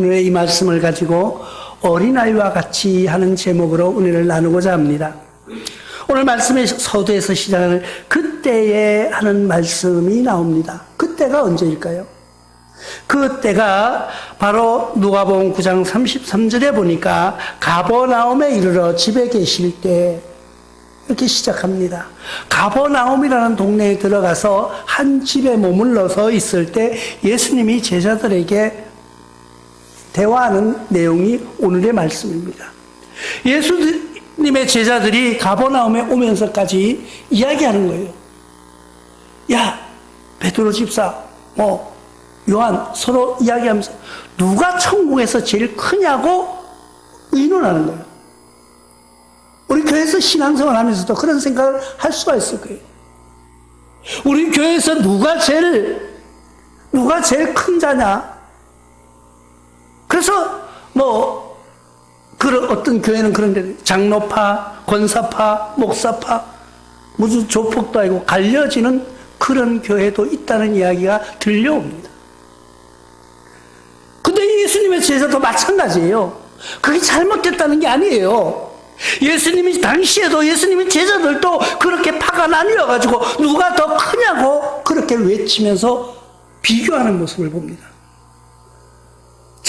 오늘의 이 말씀을 가지고 어린아이와 같이 하는 제목으로 은혜를 나누고자 합니다. 오늘 말씀의 서두에서 시작하는 그때에 하는 말씀이 나옵니다. 그때가 언제일까요? 그때가 바로 누가복음 9장 33절에 보니까 가버나움에 이르러 집에 계실 때 이렇게 시작합니다. 가버나움이라는 동네에 들어가서 한 집에 머물러서 있을 때 예수님이 제자들에게 대화하는 내용이 오늘의 말씀입니다. 예수님의 제자들이 가버나움에 오면서까지 이야기하는 거예요. 야, 베드로 집사, 뭐 요한 서로 이야기하면서 누가 천국에서 제일 크냐고 의논하는 거예요. 우리 교회에서 신앙생활 하면서도 그런 생각을 할 수가 있을 거예요. 우리 교회에서 누가 제일, 누가 제일 큰 자냐? 그래서 뭐, 그런 어떤 교회는 그런 데 장로파, 권사파, 목사파, 무슨 조폭도 아니고 갈려지는 그런 교회도 있다는 이야기가 들려옵니다. 근데 예수님의 제자도 마찬가지예요. 그게 잘못됐다는 게 아니에요. 예수님이 당시에도 예수님의 제자들도 그렇게 파가 나뉘어 가지고 누가 더 크냐고 그렇게 외치면서 비교하는 모습을 봅니다.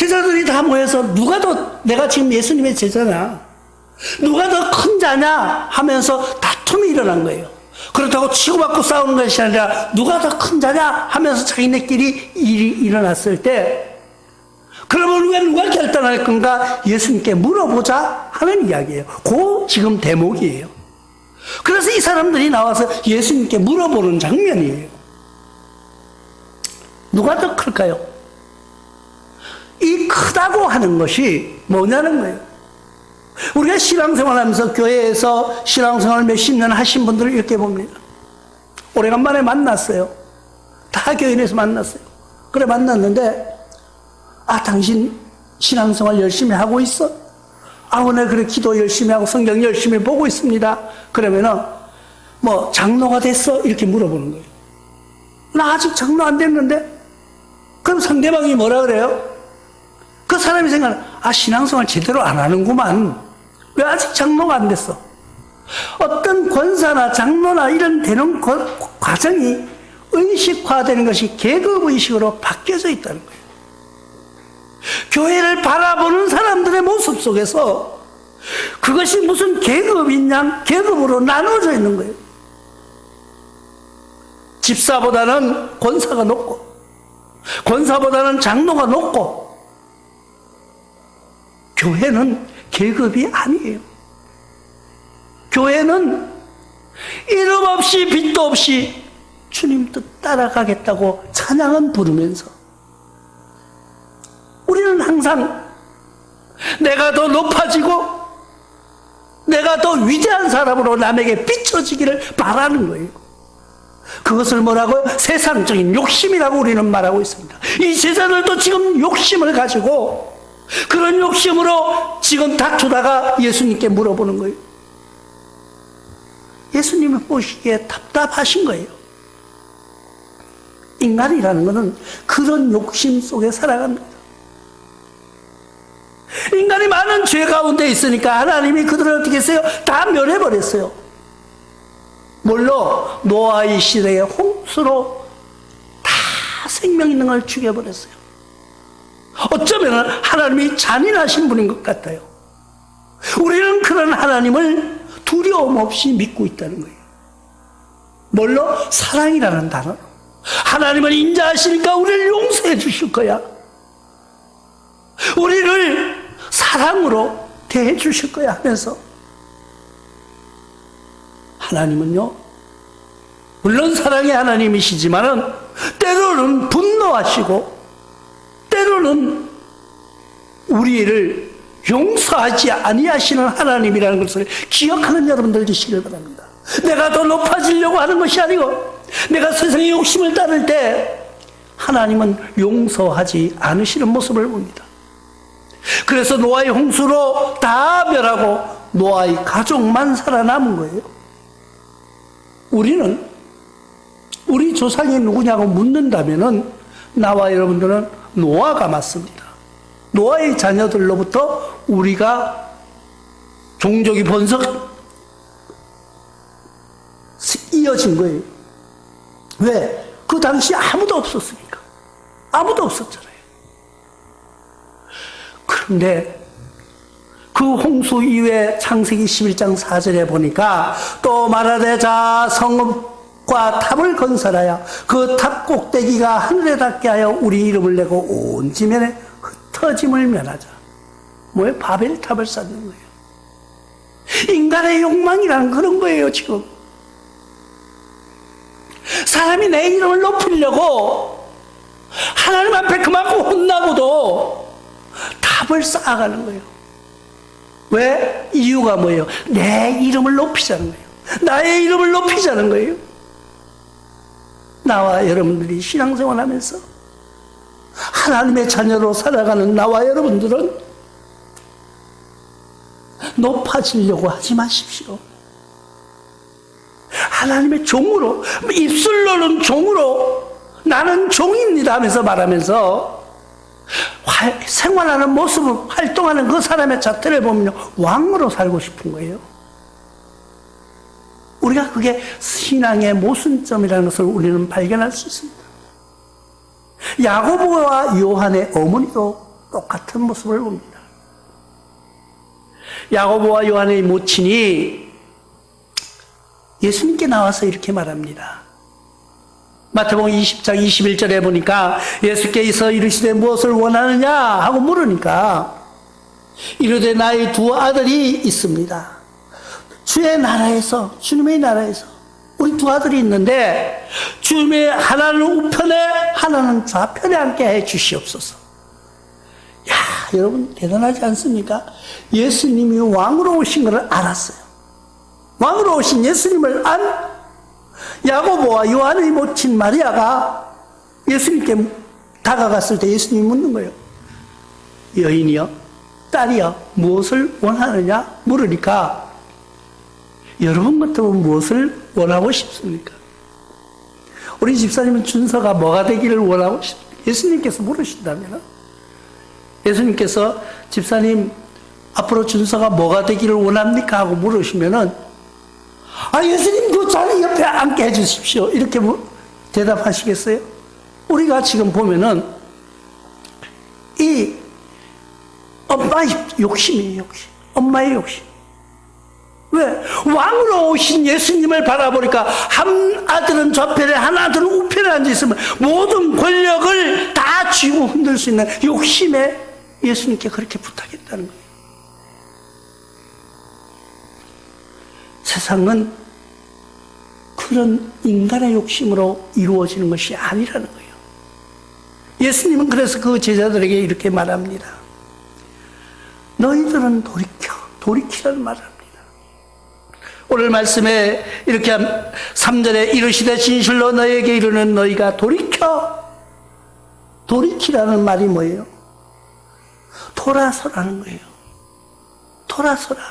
제자들이 다 모여서 누가 더 내가 지금 예수님의 제자냐 누가 더 큰 자냐 하면서 다툼이 일어난 거예요. 그렇다고 치고받고 싸우는 것이 아니라 누가 더 큰 자냐 하면서 자기네끼리 일이 일어났을 때 그러면 왜 누가 결단할 건가 예수님께 물어보자 하는 이야기예요. 그 지금 대목이에요. 그래서 이 사람들이 나와서 예수님께 물어보는 장면이에요. 누가 더 클까요? 이 크다고 하는 것이 뭐냐는 거예요. 우리가 신앙생활 하면서 교회에서 신앙생활 몇십 년 하신 분들을 이렇게 봅니다. 오래간만에 만났어요. 다 교인에서 만났어요. 그래 만났는데 아 당신 신앙생활 열심히 하고 있어? 아 오늘 그래 기도 열심히 하고 성경 열심히 보고 있습니다. 그러면은 뭐 장로가 됐어? 이렇게 물어보는 거예요. 나 아직 장로 안 됐는데? 그럼 상대방이 뭐라 그래요? 그 사람이 생각하는, 아, 신앙생활 제대로 안 하는구만. 왜 아직 장로가 안 됐어? 어떤 권사나 장로나 이런 되는 거- 과정이 의식화되는 것이 계급의식으로 바뀌어져 있다는 거예요. 교회를 바라보는 사람들의 모습 속에서 그것이 무슨 계급이냐, 계급으로 나눠져 있는 거예요. 집사보다는 권사가 높고, 권사보다는 장로가 높고, 교회는 계급이 아니에요. 교회는 이름 없이 빚도 없이 주님 뜻 따라가겠다고 찬양은 부르면서 우리는 항상 내가 더 높아지고 내가 더 위대한 사람으로 남에게 비춰지기를 바라는 거예요. 그것을 뭐라고요? 세상적인 욕심이라고 우리는 말하고 있습니다. 이 제자들도 지금 욕심을 가지고 그런 욕심으로 지금 다투다가 예수님께 물어보는 거예요. 예수님이 보시기에 답답하신 거예요. 인간이라는 것은 그런 욕심 속에 살아갑니다. 인간이 많은 죄 가운데 있으니까 하나님이 그들을 어떻게 했어요? 다 멸해버렸어요. 물론 노아의 시대의 홍수로 다 생명 있는 걸 죽여버렸어요. 어쩌면 하나님이 잔인하신 분인 것 같아요. 우리는 그런 하나님을 두려움 없이 믿고 있다는 거예요. 뭘로? 사랑이라는 단어로. 하나님을 인자하시니까 우리를 용서해 주실 거야. 우리를 사랑으로 대해 주실 거야 하면서 하나님은요, 물론 사랑의 하나님이시지만은 때로는 분노하시고 때로는 우리를 용서하지 아니하시는 하나님이라는 것을 기억하는 여러분들 되시길 바랍니다. 내가 더 높아지려고 하는 것이 아니고 내가 세상의 욕심을 따를 때 하나님은 용서하지 않으시는 모습을 봅니다. 그래서 노아의 홍수로 다 멸하고 노아의 가족만 살아남은 거예요. 우리는 우리 조상이 누구냐고 묻는다면은 나와 여러분들은 노아가 맞습니다. 노아의 자녀들로부터 우리가 종족이 번석 이어진 거예요. 왜? 그 당시 아무도 없었으니까. 아무도 없었잖아요. 그런데 그 홍수 이후에 창세기 11장 4절에 보니까 또 말하되 자 성읍 과 탑을 건설하여 그 탑 꼭대기가 하늘에 닿게 하여 우리 이름을 내고 온 지면에 흩어짐을 면하자. 뭐예요? 바벨탑을 쌓는 거예요. 인간의 욕망이란 그런 거예요, 지금. 사람이 내 이름을 높이려고 하나님 앞에 그만큼 혼나고도 탑을 쌓아가는 거예요. 왜? 이유가 뭐예요? 내 이름을 높이자는 거예요. 나의 이름을 높이자는 거예요. 나와 여러분들이 신앙생활 하면서 하나님의 자녀로 살아가는 나와 여러분들은 높아지려고 하지 마십시오. 하나님의 종으로, 입술로는 종으로, 나는 종입니다 하면서 말하면서 화- 생활하는 모습을 활동하는 그 사람의 자태를 보면 왕으로 살고 싶은 거예요. 우리가 그게 신앙의 모순점이라는 것을 우리는 발견할 수 있습니다. 야고보와 요한의 어머니도 똑같은 모습을 봅니다. 야고보와 요한의 모친이 예수님께 나와서 이렇게 말합니다. 마태복음 20장 21절에 보니까 예수께서 이르시되 무엇을 원하느냐 하고 물으니까 이르되 나의 두 아들이 있습니다. 주의 나라에서 주님의 나라에서 우리 두 아들이 있는데 주님의 하나는 우편에 하나는 좌편에 앉게 해 주시옵소서. 야, 여러분 대단하지 않습니까? 예수님이 왕으로 오신 것을 알았어요. 왕으로 오신 예수님을 안 야고보와 요한의 모친 마리아가 예수님께 다가갔을 때 예수님이 묻는 거예요. 여인이여, 딸이여, 무엇을 원하느냐? 물으니까 여러분 같으면 무엇을 원하고 싶습니까? 우리 집사님은 준서가 뭐가 되기를 원하고 싶습니까? 예수님께서 물으신다면 예수님께서 집사님 앞으로 준서가 뭐가 되기를 원합니까? 하고 물으시면은 아 예수님 그 자리 옆에 앉게 해주십시오. 이렇게 뭐 대답하시겠어요? 우리가 지금 보면은 이 엄마의 욕심이에요, 욕심. 엄마의 욕심. 왜? 왕으로 오신 예수님을 바라보니까 한 아들은 좌편에 한 아들은 우편에 앉아있으면 모든 권력을 다 쥐고 흔들 수 있는 욕심에 예수님께 그렇게 부탁했다는 거예요. 세상은 그런 인간의 욕심으로 이루어지는 것이 아니라는 거예요. 예수님은 그래서 그 제자들에게 이렇게 말합니다. 너희들은 돌이켜, 돌이키라는 말을. 오늘 말씀에 이렇게 3절에 이르시되 진실로 너에게 이르는 너희가 돌이켜. 돌이키라는 말이 뭐예요? 돌아서라는 거예요. 돌아서라.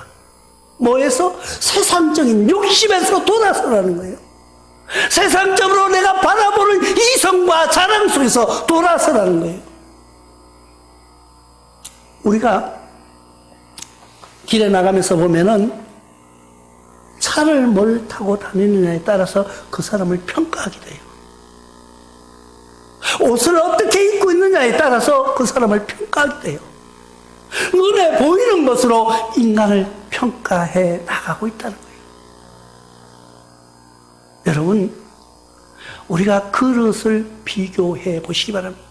뭐에서? 세상적인 욕심에서 돌아서라는 거예요. 세상적으로 내가 바라보는 이성과 자랑 속에서 돌아서라는 거예요. 우리가 길에 나가면서 보면은 차를 뭘 타고 다니느냐에 따라서 그 사람을 평가하게 돼요. 옷을 어떻게 입고 있느냐에 따라서 그 사람을 평가하게 돼요. 눈에 보이는 것으로 인간을 평가해 나가고 있다는 거예요. 여러분, 우리가 그릇을 비교해 보시기 바랍니다.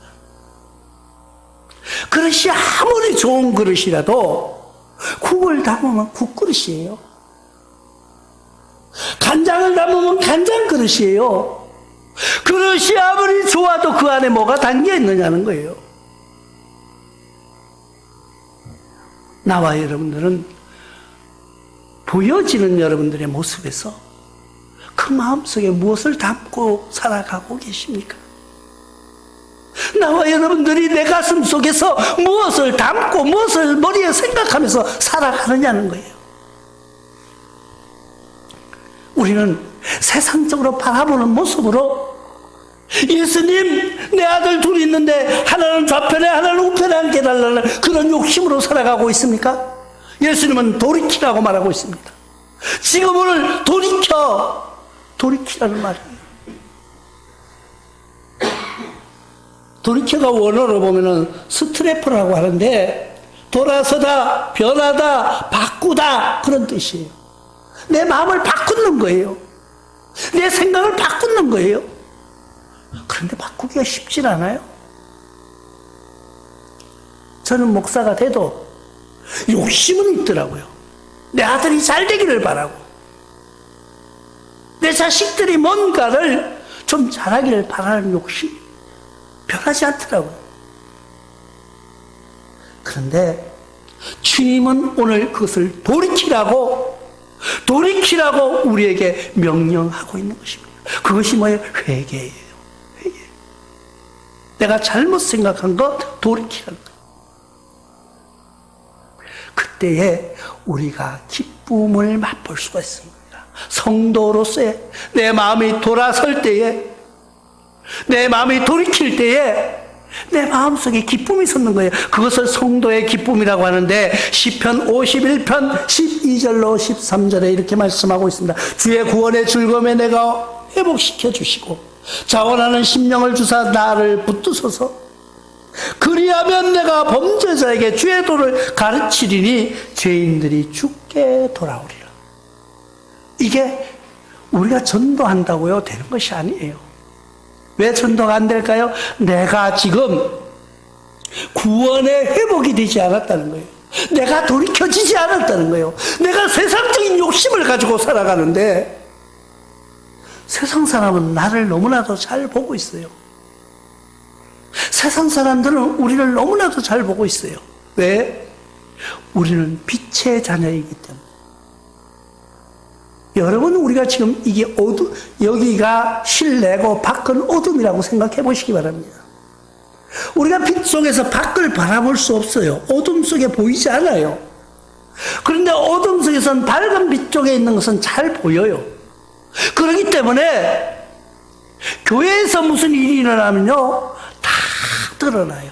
그릇이 아무리 좋은 그릇이라도 국을 담으면 국그릇이에요. 간장을 담으면 간장 그릇이에요. 그릇이 아무리 좋아도 그 안에 뭐가 담겨 있느냐는 거예요. 나와 여러분들은 보여지는 여러분들의 모습에서 그 마음속에 무엇을 담고 살아가고 계십니까? 나와 여러분들이 내 가슴 속에서 무엇을 담고 무엇을 머리에 생각하면서 살아가느냐는 거예요. 우리는 세상적으로 바라보는 모습으로 예수님, 내 아들 둘이 있는데 하나는 좌편에 하나는 우편에 앉게 해달라는 그런 욕심으로 살아가고 있습니까? 예수님은 돌이키라고 말하고 있습니다. 지금 오늘 돌이켜, 돌이키라는 말이에요. 돌이켜가 원어로 보면은 스트레프라고 하는데 돌아서다, 변하다, 바꾸다 그런 뜻이에요. 내 마음을 바꾸는 거예요. 내 생각을 바꾸는 거예요. 그런데 바꾸기가 쉽진 않아요. 저는 목사가 돼도 욕심은 있더라고요. 내 아들이 잘 되기를 바라고. 내 자식들이 뭔가를 좀 잘하기를 바라는 욕심 변하지 않더라고요. 그런데 주님은 오늘 그것을 돌이키라고 돌이키라고 우리에게 명령하고 있는 것입니다. 그것이 뭐예요? 회개예요. 회개. 내가 잘못 생각한 것 돌이키라는 거. 그때에 우리가 기쁨을 맛볼 수가 있습니다. 성도로서의 내 마음이 돌아설 때에 내 마음이 돌이킬 때에 내 마음속에 기쁨이 솟는 거예요. 그것을 성도의 기쁨이라고 하는데 시편 51편 12절로 13절에 이렇게 말씀하고 있습니다. 주의 구원의 즐거움에 내가 회복시켜 주시고 자원하는 심령을 주사 나를 붙드소서 그리하면 내가 범죄자에게 주의 도를 가르치리니 죄인들이 죽게 돌아오리라. 이게 우리가 전도한다고요 되는 것이 아니에요. 왜 전도가 안 될까요? 내가 지금 구원의 회복이 되지 않았다는 거예요. 내가 돌이켜지지 않았다는 거예요. 내가 세상적인 욕심을 가지고 살아가는데 세상 사람은 나를 너무나도 잘 보고 있어요. 세상 사람들은 우리를 너무나도 잘 보고 있어요. 왜? 우리는 빛의 자녀이기 때문에. 여러분, 우리가 지금 이게 어두, 여기가 실내고 밖은 어둠이라고 생각해 보시기 바랍니다. 우리가 빛 속에서 밖을 바라볼 수 없어요. 어둠 속에 보이지 않아요. 그런데 어둠 속에서는 밝은 빛 쪽에 있는 것은 잘 보여요. 그렇기 때문에 교회에서 무슨 일이 일어나면요, 다 드러나요.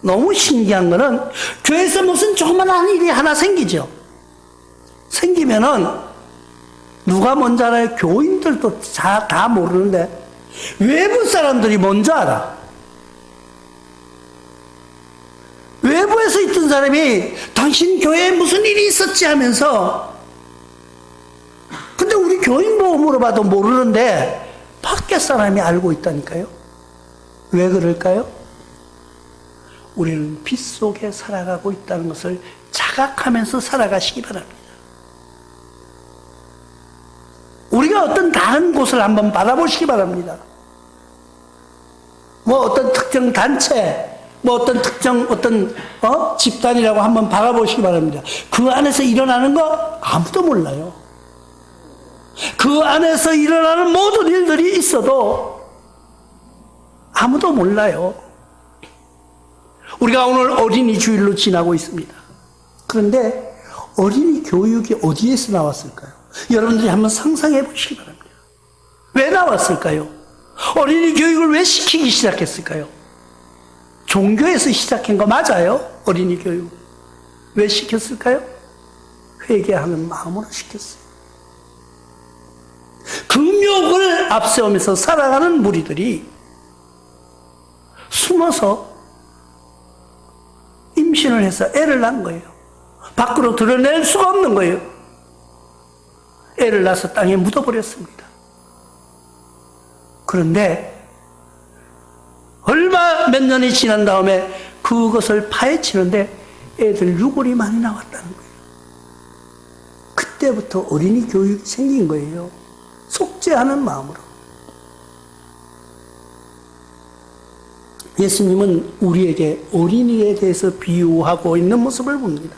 너무 신기한 거는 교회에서 무슨 조그만한 일이 하나 생기죠. 생기면은 누가 먼저 알아요? 교인들도 다, 다 모르는데 외부 사람들이 먼저 알아. 외부에서 있던 사람이 당신 교회에 무슨 일이 있었지 하면서 근데 우리 교인 보고 물어봐도 모르는데 밖에 사람이 알고 있다니까요. 왜 그럴까요? 우리는 빛 속에 살아가고 있다는 것을 자각하면서 살아가시기 바랍니다. 우리가 어떤 다른 곳을 한번 바라보시기 바랍니다. 뭐 어떤 특정 단체, 뭐 어떤 특정 어떤 어? 집단이라고 한번 바라보시기 바랍니다. 그 안에서 일어나는 거 아무도 몰라요. 그 안에서 일어나는 모든 일들이 있어도 아무도 몰라요. 우리가 오늘 어린이 주일로 지나고 있습니다. 그런데 어린이 교육이 어디에서 나왔을까요? 여러분들이 한번 상상해 보시기 바랍니다. 왜 나왔을까요? 어린이 교육을 왜 시키기 시작했을까요? 종교에서 시작한 거 맞아요? 어린이 교육. 왜 시켰을까요? 회개하는 마음으로 시켰어요. 금욕을 앞세우면서 살아가는 무리들이 숨어서 임신을 해서 애를 낳은 거예요. 밖으로 드러낼 수가 없는 거예요. 애를 낳아서 땅에 묻어버렸습니다. 그런데 얼마 몇 년이 지난 다음에 그것을 파헤치는데 애들 유골이 많이 나왔다는 거예요. 그때부터 어린이 교육이 생긴 거예요. 속죄하는 마음으로. 예수님은 우리에게 어린이에 대해서 비유하고 있는 모습을 봅니다.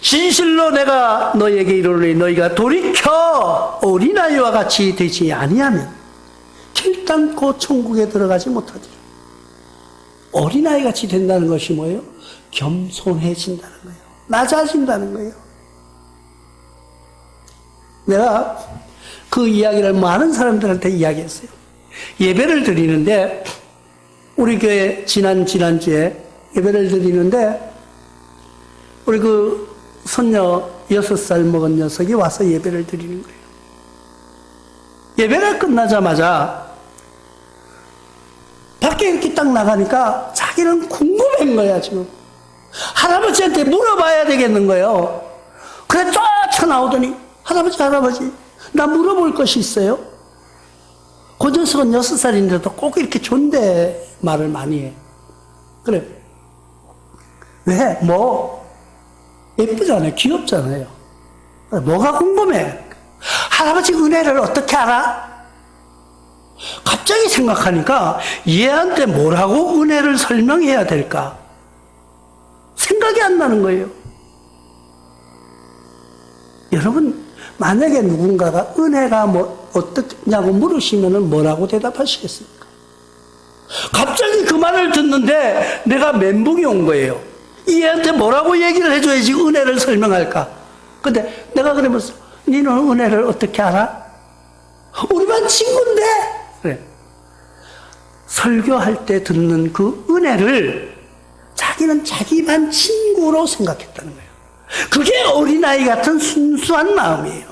진실로 내가 너에게 이르노니 너희가 돌이켜 어린아이와 같이 되지 아니하면 결단코 천국에 들어가지 못하리라. 어린아이 같이 된다는 것이 뭐예요? 겸손해진다는 거예요. 낮아진다는 거예요. 내가 그 이야기를 많은 사람들한테 이야기했어요. 예배를 드리는데 우리 교회 지난 지난주에 예배를 드리는데 우리 그 손녀 여섯 살 먹은 녀석이 와서 예배를 드리는 거예요. 예배가 끝나자마자 밖에 이렇게 딱 나가니까 자기는 궁금한 거야 지금. 할아버지한테 물어봐야 되겠는 거예요. 그래 쫓아 나오더니 할아버지 할아버지 나 물어볼 것이 있어요. 그 녀석은 여섯 살인데도 꼭 이렇게 존대 말을 많이 해. 그래. 왜? 뭐? 예쁘잖아요. 귀엽잖아요. 뭐가 궁금해? 할아버지 은혜를 어떻게 알아? 갑자기 생각하니까 얘한테 뭐라고 은혜를 설명해야 될까? 생각이 안 나는 거예요. 여러분, 만약에 누군가가 은혜가 뭐 어떻냐고 물으시면 뭐라고 대답하시겠습니까? 갑자기 그 말을 듣는데 내가 멘붕이 온 거예요. 얘한테 뭐라고 얘기를 해줘야지 은혜를 설명할까? 근데 내가 그러면서 니는 은혜를 어떻게 알아? 우리만 친구인데? 그래. 설교할 때 듣는 그 은혜를 자기는 자기만 친구로 생각했다는 거예요. 그게 어린아이 같은 순수한 마음이에요.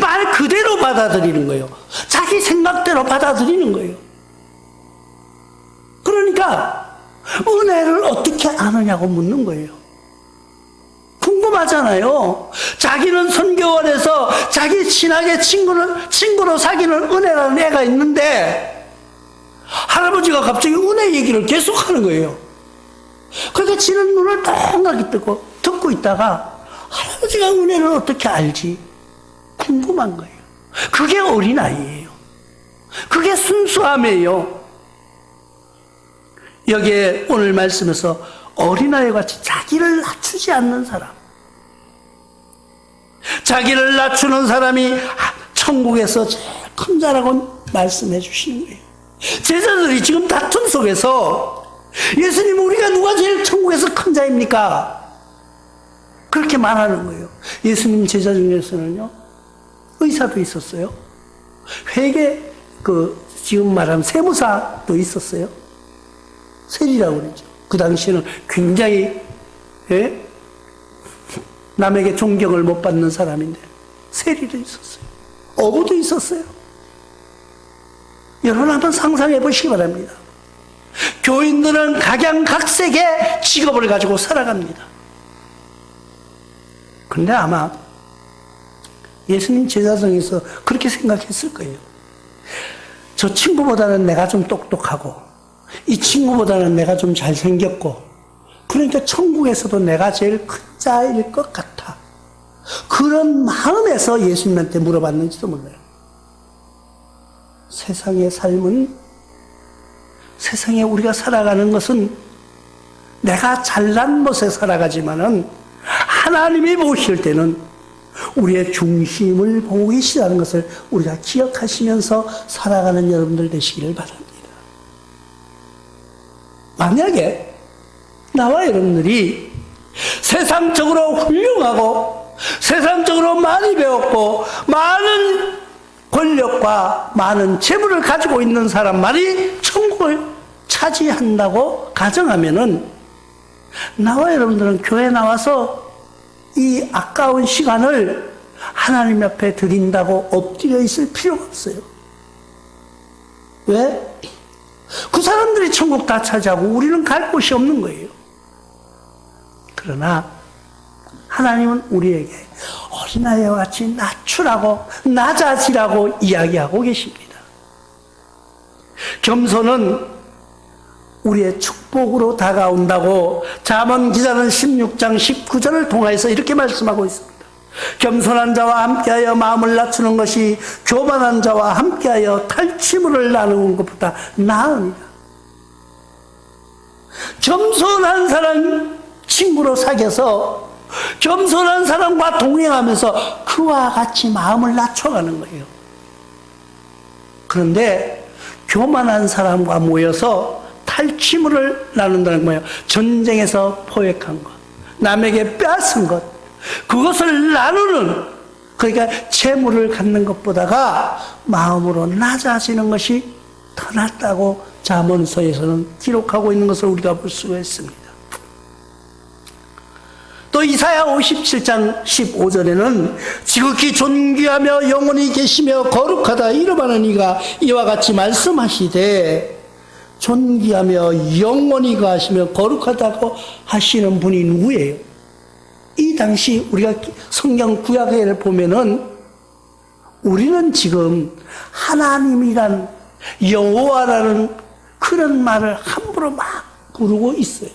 말 그대로 받아들이는 거예요. 자기 생각대로 받아들이는 거예요. 그러니까 은혜를 어떻게 아느냐고 묻는 거예요. 궁금하잖아요. 자기는 선교원에서 자기 친하게 친구를, 친구로 사귀는 은혜라는 애가 있는데 할아버지가 갑자기 은혜 얘기를 계속 하는 거예요. 그러니까 지는 눈을 동그랗게 뜨고 듣고 있다가 할아버지가 은혜를 어떻게 알지? 궁금한 거예요. 그게 어린아이예요. 그게 순수함이에요. 여기에 오늘 말씀에서 어린아이 같이 자기를 낮추지 않는 사람. 자기를 낮추는 사람이 천국에서 제일 큰 자라고 말씀해 주시는 거예요. 제자들이 지금 다툼 속에서 예수님 우리가 누가 제일 천국에서 큰 자입니까? 그렇게 말하는 거예요. 예수님 제자 중에서는요. 의사도 있었어요. 회계 그 지금 말하면 세무사도 있었어요. 세리라고 그러죠. 그 당시에는 굉장히 예? 남에게 존경을 못 받는 사람인데 세리도 있었어요. 어부도 있었어요. 여러분 한번 상상해 보시기 바랍니다. 교인들은 각양각색의 직업을 가지고 살아갑니다. 근데 아마 예수님 제자성에서 그렇게 생각했을 거예요. 저 친구보다는 내가 좀 똑똑하고, 이 친구보다는 내가 좀 잘생겼고, 그러니까 천국에서도 내가 제일 큰 자일 것 같아. 그런 마음에서 예수님한테 물어봤는지도 몰라요. 세상의 삶은, 세상에 우리가 살아가는 것은 내가 잘난 것에 살아가지만은 하나님이 보실 때는 우리의 중심을 보고 계시다는 것을 우리가 기억하시면서 살아가는 여러분들 되시기를 바랍니다. 만약에 나와 여러분들이 세상적으로 훌륭하고 세상적으로 많이 배웠고 많은 권력과 많은 재물을 가지고 있는 사람만이 천국을 차지한다고 가정하면은 나와 여러분들은 교회 나와서 이 아까운 시간을 하나님 앞에 드린다고 엎드려 있을 필요가 없어요. 왜? 그 사람들이 천국 다 차지하고 우리는 갈 곳이 없는 거예요. 그러나 하나님은 우리에게 어린아이와 같이 낮추라고 낮아지라고 이야기하고 계십니다. 겸손은 우리의 축복으로 다가온다고 잠언 기자는 16장 19절을 통하여서 이렇게 말씀하고 있습니다. 겸손한 자와 함께하여 마음을 낮추는 것이 교만한 자와 함께하여 탈취물을 나누는 것보다 나으니라. 겸손한 사람 친구로 사귀어서 겸손한 사람과 동행하면서 그와 같이 마음을 낮춰가는 거예요. 그런데 교만한 사람과 모여서 탈취물을 나눈다는 거예요. 전쟁에서 포획한 것, 남에게 빼앗은 것, 그것을 나누는 그러니까 재물을 갖는 것보다가 마음으로 낮아지는 것이 더 낫다고 자문서에서는 기록하고 있는 것을 우리가 볼 수가 있습니다. 또 이사야 57장 15절에는 지극히 존귀하며 영원히 계시며 거룩하다 이름하는 이가 이와 같이 말씀하시되 존귀하며 영원히 가시며 거룩하다고 하시는 분이 누구예요? 이 당시 우리가 성경 구약을 보면은 우리는 지금 하나님이란 여호와라는 그런 말을 함부로 막 부르고 있어요.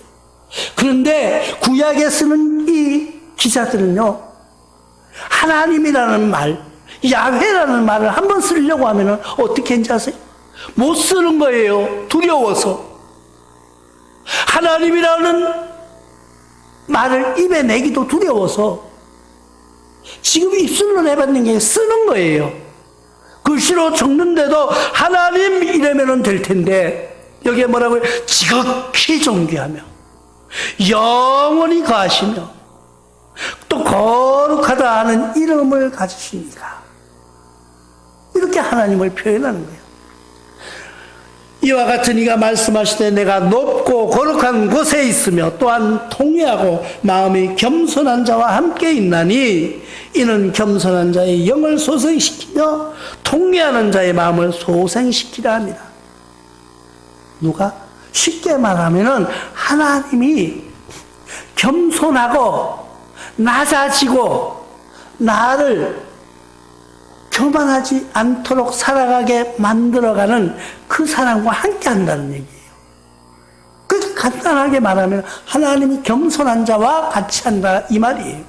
그런데 구약에 쓰는 이 기자들은요, 하나님이라는 말, 야훼라는 말을 한번 쓰려고 하면은 어떻게 했는지 아세요? 못 쓰는 거예요. 두려워서. 하나님이라는 말을 입에 내기도 두려워서 지금 입술로 내받는 게 쓰는 거예요. 글씨로 적는데도 하나님 이러면 될 텐데 여기에 뭐라고 요? 지극히 존귀하며 영원히 가시며 또 거룩하다 하는 이름을 가지시니까 이렇게 하나님을 표현하는 거예요. 이와 같은 이가 말씀하시되 내가 높고 거룩한 곳에 있으며 또한 통회하고 마음이 겸손한 자와 함께 있나니 이는 겸손한 자의 영을 소생시키며 통회하는 자의 마음을 소생시키라 합니다. 누가? 쉽게 말하면은 하나님이 겸손하고 낮아지고 나를 교만하지 않도록 살아가게 만들어가는 그 사람과 함께 한다는 얘기예요. 그 간단하게 말하면 하나님이 겸손한 자와 같이 한다 이 말이에요.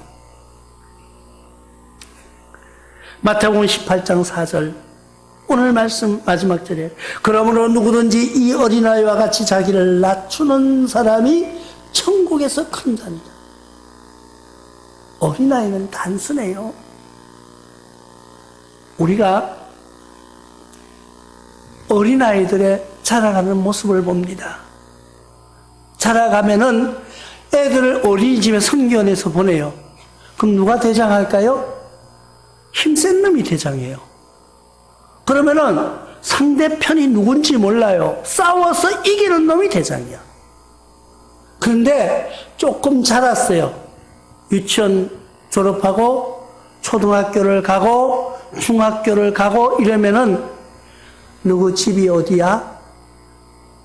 마태복음 18장 4절 오늘 말씀 마지막 절에 그러므로 누구든지 이 어린아이와 같이 자기를 낮추는 사람이 천국에서 큰다니라. 어린아이는 단순해요. 우리가 어린아이들의 자라가는 모습을 봅니다. 자라가면은 애들을 어린이집에 성견에서 보내요. 그럼 누가 대장할까요? 힘센 놈이 대장이에요. 그러면은 상대편이 누군지 몰라요. 싸워서 이기는 놈이 대장이야. 그런데 조금 자랐어요. 유치원 졸업하고 초등학교를 가고 중학교를 가고 이러면은 누구 집이 어디야?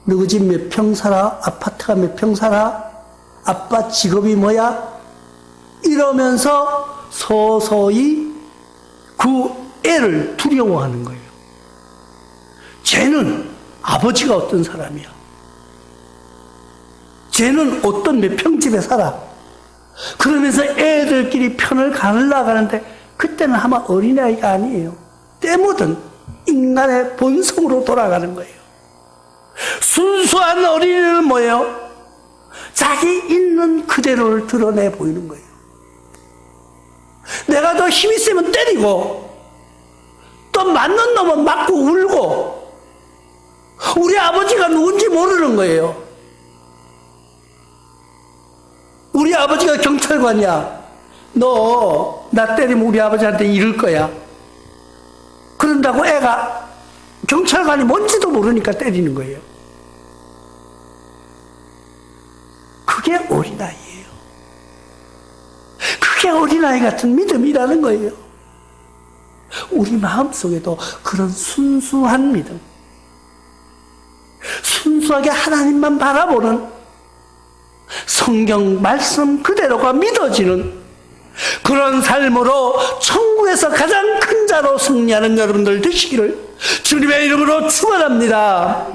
누구 집 몇 평 살아? 아파트가 몇 평 살아? 아빠 직업이 뭐야? 이러면서 서서히 그 애를 두려워하는 거예요. 쟤는 아버지가 어떤 사람이야? 쟤는 어떤 몇 평집에 살아? 그러면서 애들끼리 편을 가느라 가는데 그때는 아마 어린아이가 아니에요. 때묻은 인간의 본성으로 돌아가는 거예요. 순수한 어린이는 뭐예요? 자기 있는 그대로를 드러내 보이는 거예요. 내가 더 힘이 세면 때리고, 또 맞는 놈은 맞고 울고, 우리 아버지가 누군지 모르는 거예요. 우리 아버지가 경찰관이야. 너, 나 때리면 우리 아버지한테 이를 거야. 그런다고 애가 경찰관이 뭔지도 모르니까 때리는 거예요. 그게 어린아이예요. 그게 어린아이 같은 믿음이라는 거예요. 우리 마음 속에도 그런 순수한 믿음, 순수하게 하나님만 바라보는 성경 말씀 그대로가 믿어지는 그런 삶으로 천국에서 가장 큰 자로 승리하는 여러분들 되시기를 주님의 이름으로 축원합니다.